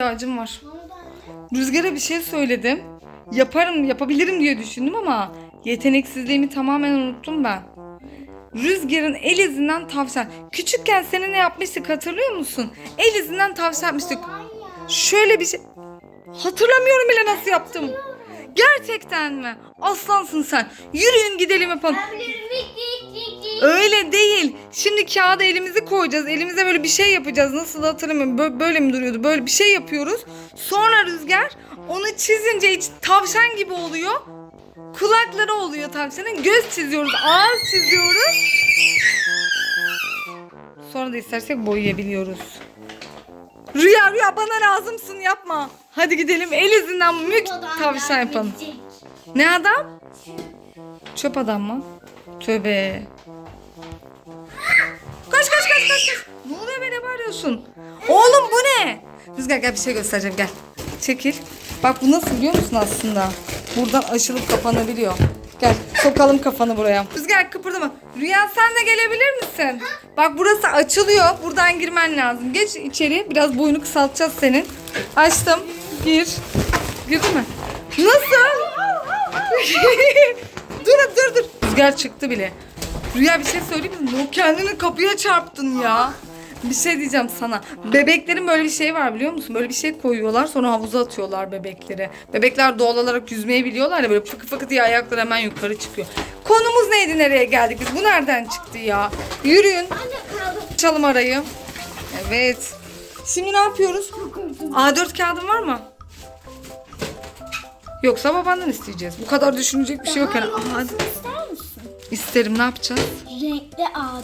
ihtiyacım var. Rüzgar'a bir şey söyledim. Yaparım, yapabilirim diye düşündüm ama yeteneksizliğimi tamamen unuttum ben. Rüzgar'ın el izinden tavşan. Küçükken seni ne yapmıştık hatırlıyor musun? El izinden tavşan yapmıştık. Şöyle bir şey... Hatırlamıyorum bile nasıl yaptım. Gerçekten mi? Aslansın sen. Yürüyün gidelim yapalım. Öyle değil. Şimdi kağıda elimizi koyacağız. Elimize böyle bir şey yapacağız. Nasıl hatırlamıyorum. Böyle, mi duruyordu? Böyle bir şey yapıyoruz. Sonra rüzgar onu çizince hiç tavşan gibi oluyor. Kulakları oluyor tavşanın. Göz çiziyoruz. Ağız çiziyoruz. Sonra da istersek boyayabiliyoruz. Rüya rüya bana lazımsın yapma. Hadi gidelim el izinden mük tavşan yapalım. Ne adam? Çöp adam mı? Tövbe. Ne oluyor be ne bağırıyorsun? Oğlum bu ne? Rüzgar gel bir şey göstereceğim gel. Çekil. Bak bu nasıl biliyor musun aslında? Buradan açılıp kapanabiliyor. Gel sokalım kafanı buraya. Rüzgar kıpırdama. Rüya sen de gelebilir misin? Bak burası açılıyor. Buradan girmen lazım. Geç içeri. Biraz boyunu kısaltacağız senin. Açtım. Gir. Girdin mi? Nasıl? dur dur dur. Rüzgar çıktı bile. Rüya bir şey söyleyeyim mi? No, kendini kapıya çarptın ya. Bir şey diyeceğim sana. Bebeklerin böyle bir şey var biliyor musun? Böyle bir şey koyuyorlar sonra havuza atıyorlar bebekleri. Bebekler doğal olarak yüzmeyi biliyorlar ya böyle fıkı fıkı diye ayakları hemen yukarı çıkıyor. Konumuz neydi nereye geldik biz? Bu nereden çıktı ya? Yürüyün. Açalım arayı. Evet. Şimdi ne yapıyoruz? A4 kağıdın var mı? Yoksa babandan isteyeceğiz. Bu kadar düşünecek bir şey yok yani. Misin? İsterim ne yapacağız? Renkli A4.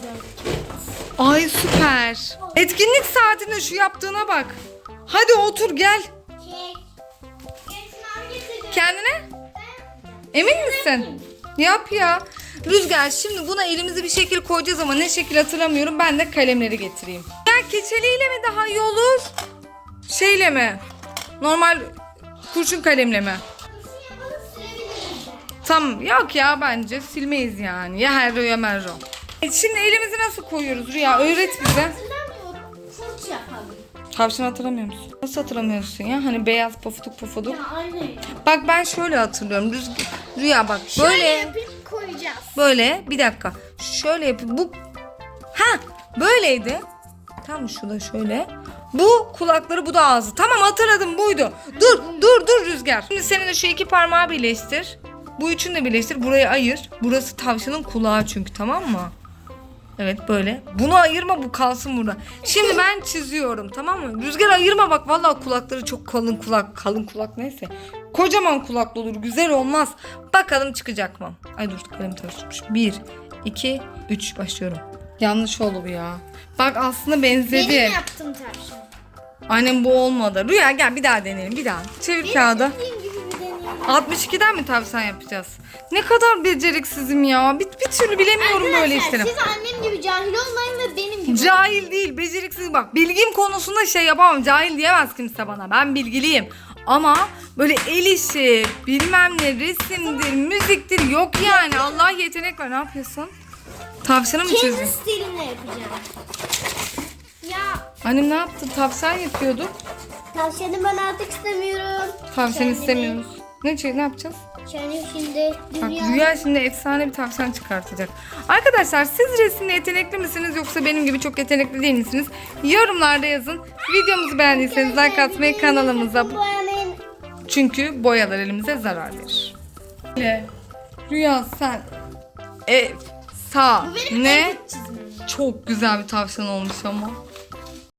Ay süper. Etkinlik saatinde şu yaptığına bak. Hadi otur gel. Kek. Kendine. Emin misin? Yap ya. Rüzgar şimdi buna elimizi bir şekil koyacağız ama ne şekil hatırlamıyorum. Ben de kalemleri getireyim. Ya keçeliyle mi daha iyi olur? Şeyle mi? Normal kurşun kalemle mi? Tamam yok ya bence silmeyiz yani. Ya herro ya merro. E şimdi elimizi nasıl koyuyoruz Rüya? Öğret bize. Hatırlamıyorum. Saç yapalım. Tavşan hatırlamıyor musun? Nasıl hatırlamıyorsun ya? Hani beyaz pofuduk pofuduk. Ya anne. Bak ben şöyle hatırlıyorum. Rüz- Rüya bak böyle yapıp koyacağız. böyle bir dakika. Şöyle yapayım. Bu ha böyleydi. Tam şu da şöyle. Bu kulakları bu da ağzı. Tamam hatırladım buydu. Dur dur dur Rüzgar. Şimdi senin de şu iki parmağı birleştir. Bu üçünü de birleştir. Burayı ayır. Burası tavşanın kulağı çünkü tamam mı? Evet böyle. Bunu ayırma bu kalsın burada. Şimdi ben çiziyorum tamam mı? Rüzgar ayırma bak vallahi kulakları çok kalın kulak. Kalın kulak neyse. Kocaman kulaklı olur güzel olmaz. Bakalım çıkacak mı? Ay dur kalem ters tutmuş. Bir, iki, üç başlıyorum. Yanlış oldu bu ya. Bak aslında benzedi. Benim yaptım tavşan. Annem bu olmadı. Rüya gel bir daha deneyelim bir daha. Çevir bir deneyelim. 62'den mi tavşan yapacağız? Ne kadar beceriksizim ya. Bir, bir türlü bilemiyorum böyle Arkadaşlar işleri. siz annem gibi cahil olmayın ve benim gibi. Cahil değil, beceriksiz. Bak bilgim konusunda şey yapamam. Cahil diyemez kimse bana. Ben bilgiliyim. Ama böyle el işi, bilmem ne, resimdir, müziktir yok yani. Allah yetenek var. Ne yapıyorsun? Tavşanı mı Kendi çizdin? stilimle yapacağım. Ya Annem ne yaptı? Tavşan yapıyorduk. tavşanı ben artık istemiyorum. Tavşan Kendimi- istemiyoruz. Ne, şey- ne yapacağız? Yani şimdi Bak dünya... Rüya şimdi efsane bir tavşan çıkartacak. Arkadaşlar siz resimde yetenekli misiniz yoksa benim gibi çok yetenekli değil misiniz? Yorumlarda yazın. Videomuzu beğendiyseniz like atmayı kanalımıza çünkü boyalar elimize zarar verir. Rüya sen efsane çok güzel bir tavşan olmuş ama.